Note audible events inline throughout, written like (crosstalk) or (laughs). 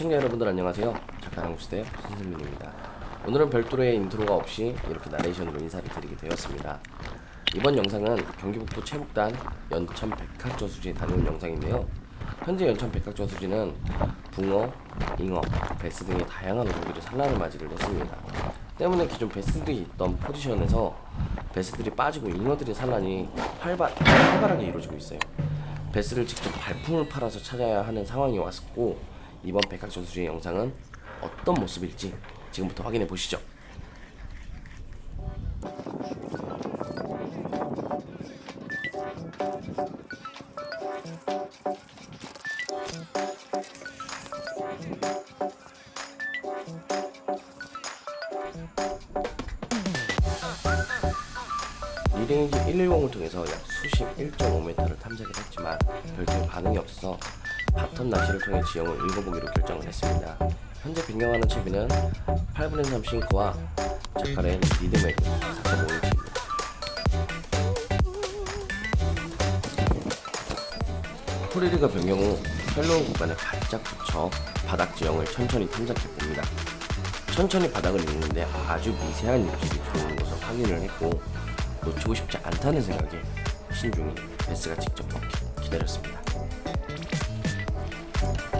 시청자 여러분들 안녕하세요. 작가 한국시대 신승민입니다. 오늘은 별도의 인트로가 없이 이렇게 나레이션으로 인사를 드리게 되었습니다. 이번 영상은 경기북도 체북단 연천 백학저수지에 다녀온 영상인데요. 현재 연천 백학저수지는 붕어, 잉어, 베스 등의 다양한 어종들이 산란을 맞이를 했습니다. 때문에 기존 베스들이 있던 포지션에서 베스들이 빠지고 잉어들의 산란이 활발, 활발하게 이루어지고 있어요. 베스를 직접 발품을 팔아서 찾아야 하는 상황이 왔었고 이번 백학전수지의 영상은 어떤 모습일지 지금부터 확인해 보시죠. 리레인지 110을 통해서 약 수심 1.5m를 탐색을 했지만 별도의 반응이 없어서 바텀 낚시를 통해 지형을 읽어보기로 결정을 했습니다. 현재 변경하는 채비는 8분의 3 싱크와 자카렌 리드맥 4.5인치입니다. 프리리가 변경 후 헬로우 구간에 바짝 붙여 바닥 지형을 천천히 탐색해 봅니다. 천천히 바닥을 읽는데 아주 미세한 입질이 들어오는 것을 확인을 했고 놓치고 싶지 않다는 생각에 신중히 베스가 직접 먹기 기다렸습니다. 어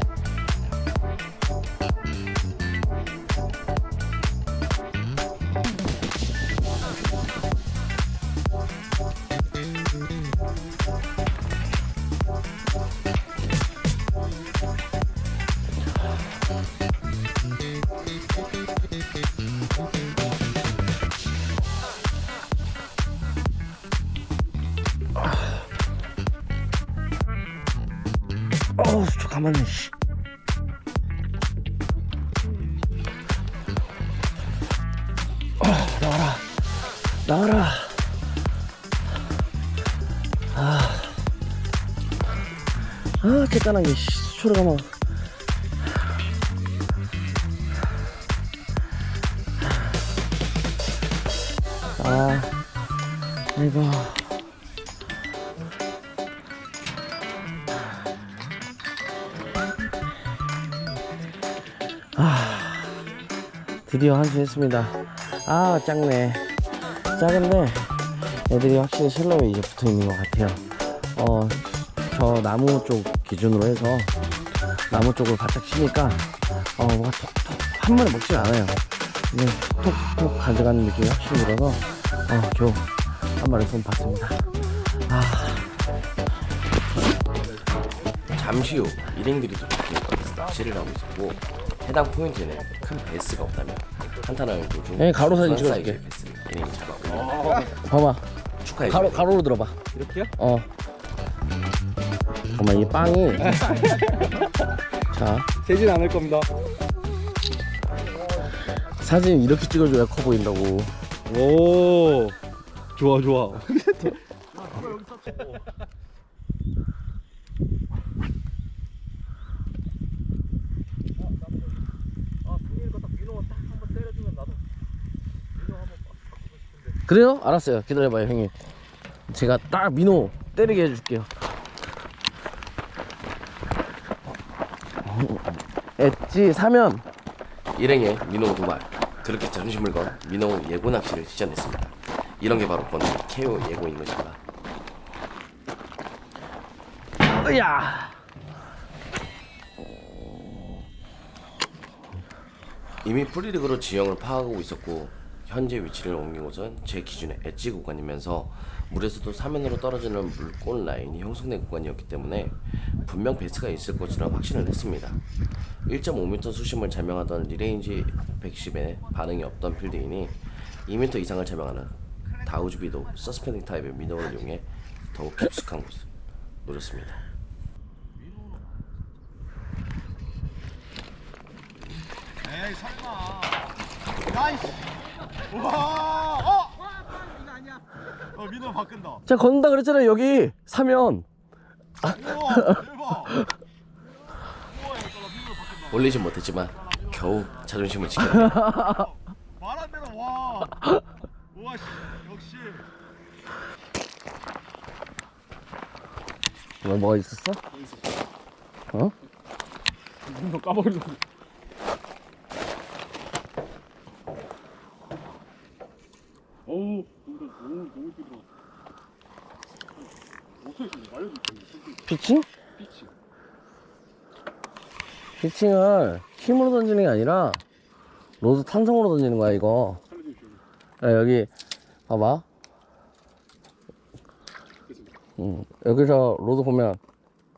가만히 씨. 어, 나와라. 나와라. 아, 아 깨끗하게 씨, 수초로 가만 아이 거 드디어 한수했습니다. 아 작네. 작은데 애들이 확실히 셀럽에 이제 붙어 있는 것 같아요. 어, 저 나무 쪽 기준으로 해서 나무 쪽을 바짝 치니까 어 뭐가 톡톡 한 번에 먹질 않아요. 그냥 톡톡 가져가는 느낌이 확실히 들어서 어 겨우 한 마리 손 봤습니다. 아. 잠시 후 일행들이 도착해 낚시를 하고 있었고 해당 포인트에는 큰 베스가 없다면 한탄하는 도중 네, 가로 사진 찍어줄게. 잡았군요. 봐봐. 축하해. 가로 가로로 들어봐. 이렇게요? 어. 잠깐만 이 빵이 (laughs) 자 되진 않을 겁니다. 사진 이렇게 찍어줘야 커 보인다고. 오, 좋아 좋아. (laughs) 그래요? 알았어요. 기다려봐요 형님. 제가 딱 민호 때리게 해줄게요. 엣지 사면 일행의 민호 도발 그렇게 자존심을 건 민호 예고 낚시를 시전했습니다. 이런 게 바로 건 KO 예고인 것입니다. 으야. 이미 프리리그로 지형을 파악하고 있었고 현재 위치를 옮긴 곳은 제 기준의 엣지 구간이면서 물에서도 사면으로 떨어지는 물골 라인이 형성된 구간이었기 때문에 분명 베스가 있을 것이라 확신을 했습니다. 1.5m 수심을 자명하던 리레인지 110에 반응이 없던 필드이니 2m 이상을 자명하는 다우즈비도 서스펜딩 타입의 미너를 이용해 더욱 깊숙한 곳을 노렸습니다. 에이 설마 우 와 어 어 민호 바꾼다 자 건다 그랬잖아요 여기 사면. 우와 대박 우와 이거 나 민호 바꾼다 올리진 못했지만 겨우 자존심을 지켰네요. 말한 대로 와 우와 씨 역시 뭐 뭐가 있었어? 어? 까버리려고. 너무 이쁘게 들어갔어. 어떻게 말려줄게. 피칭? 피치. 피칭을 힘으로 던지는 게 아니라 로드 탄성으로 던지는 거야 이거. 야, 여기 봐봐. 음, 여기서 로드 보면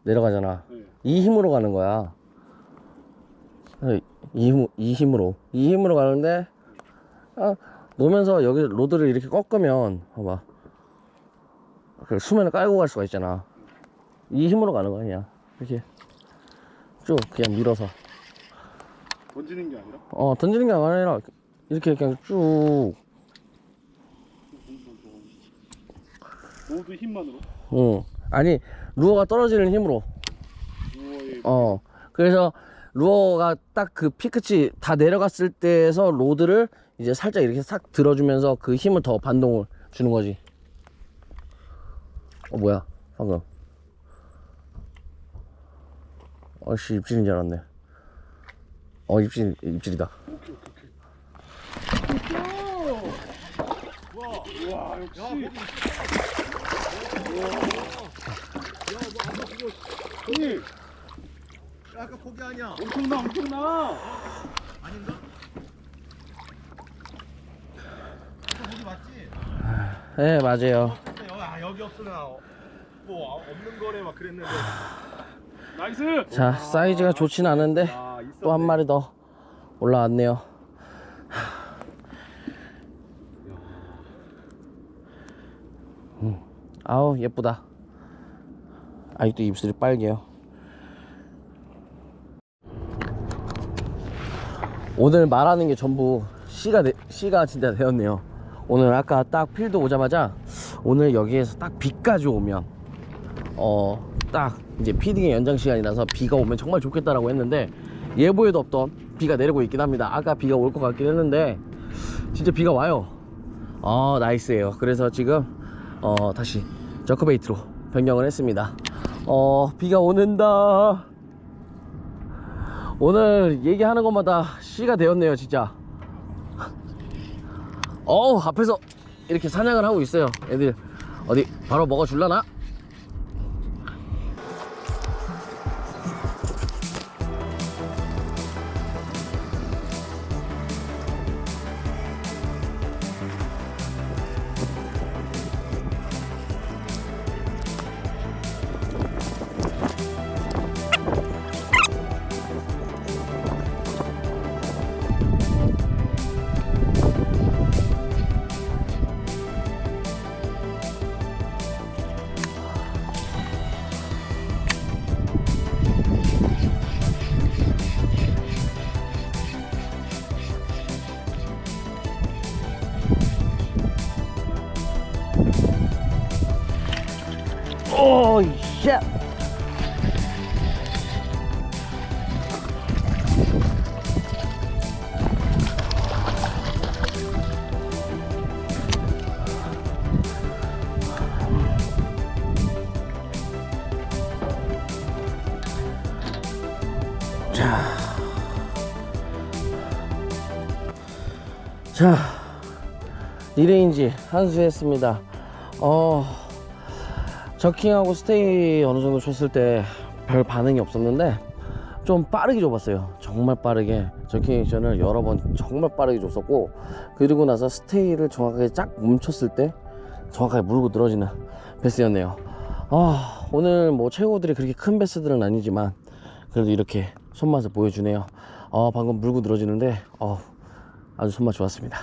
내려가잖아 네. 이 힘으로 가는 거야 이, 힘, 이 힘으로 이 힘으로 가는데 아, 놓으면서 여기 로드를 이렇게 꺾으면 봐봐. 그 수면을 깔고 갈 수가 있잖아. 이 힘으로 가는 거야 그냥. 이렇게 쭉 그냥 밀어서. 던지는 게 아니라? 어 던지는 게 아니라 이렇게 그냥 쭉. 모두 힘만으로. 응. 아니 루어가 떨어지는 힘으로. 어. 그래서 루어가 딱 그 피크치 다 내려갔을 때에서 로드를 이제 살짝 이렇게 싹 들어주면서 그 힘을 더 반동을 주는 거지 어 뭐야 방금 어씨 입질인 줄 알았네 어 입질 입질이다 와 역시. 야, 거기 형님 야, 아까 거기 아니야. 엄청나 엄청나. 아닌가? 아까 거기 맞지? 네 맞아요 아, 여기 없으면 어, 뭐 아, 없는 거래 막 그랬는데. 나이스. 자 사이즈가 좋진 않은데 아. 또 한 마리 더 올라왔네요. 음, 아우 예쁘다. 아직도 입술이 빨개요. 오늘 말하는 게 전부 되- C가 진짜 되었네요. 오늘 아까 딱 필드 오자마자 오늘 여기에서 딱 비까지 오면 어 딱 이제 피딩의 연장 시간이라서 비가 오면 정말 좋겠다라고 했는데 예보에도 없던 비가 내리고 있긴 합니다. 아까 비가 올 것 같긴 했는데 진짜 비가 와요. 아 나이스예요. 그래서 지금 어 다시 저크베이트로 변경을 했습니다. 어 비가 오는다. 오늘 얘기하는 것마다 C가 되었네요, 진짜. 어우 앞에서 이렇게 사냥을 하고 있어요. 애들 어디 바로 먹어 줄라나? 오, 쉣! 자. 자. 리레인지 한수했습니다. 어, 저킹하고 스테이 어느 정도 줬을 때 별 반응이 없었는데 좀 빠르게 줘봤어요. 정말 빠르게 저킹 액션을 여러 번 정말 빠르게 줬었고 그리고 나서 스테이를 정확하게 쫙 멈췄을 때 정확하게 물고 늘어지는 베스였네요. 아 오늘 뭐 최고들이 그렇게 큰 베스들은 아니지만 그래도 이렇게 손맛을 보여주네요. 아 방금 물고 늘어지는데 어, 아주 손맛 좋았습니다.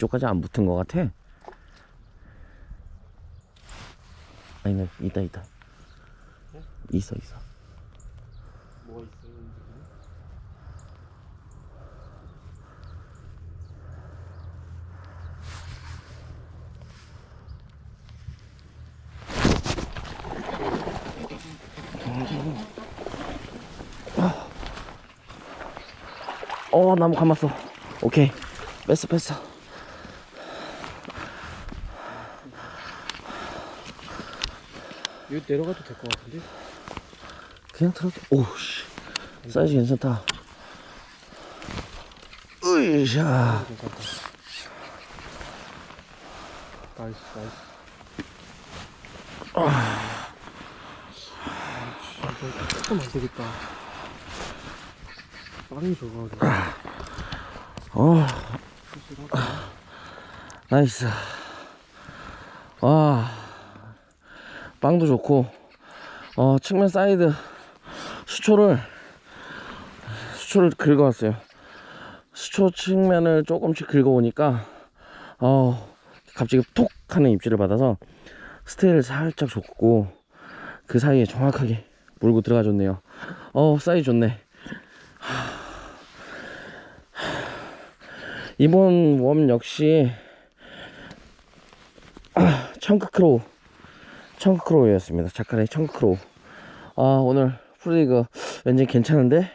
이쪽까지 안 붙은 것 같아. 아니 있다 있다. 네? 있어 있어. 뭐가 있어 어 나무 감았어. 오케이. 뺐어 뺐어. 여기 내려가도 될 것 같은데? 그냥 들어가 오씨 사이즈 괜찮다 으이샤 괜찮다. 나이스, 나이스. 아, 진짜 조금 안 되겠다. 빵이 좋아가지고. 어 나이스 와 빵도 좋고 어 측면 사이드 수초를 수초를 긁어왔어요. 수초 측면을 조금씩 긁어오니까 어 갑자기 톡 하는 입질을 받아서 스테이를 살짝 줬고 그 사이에 정확하게 물고 들어가 줬네요. 어 사이즈 좋네. 이번 웜 역시 아, 청크크로우 청크크로우였습니다. 자카레 청크크로우 아 오늘 풀리그 왠지 괜찮은데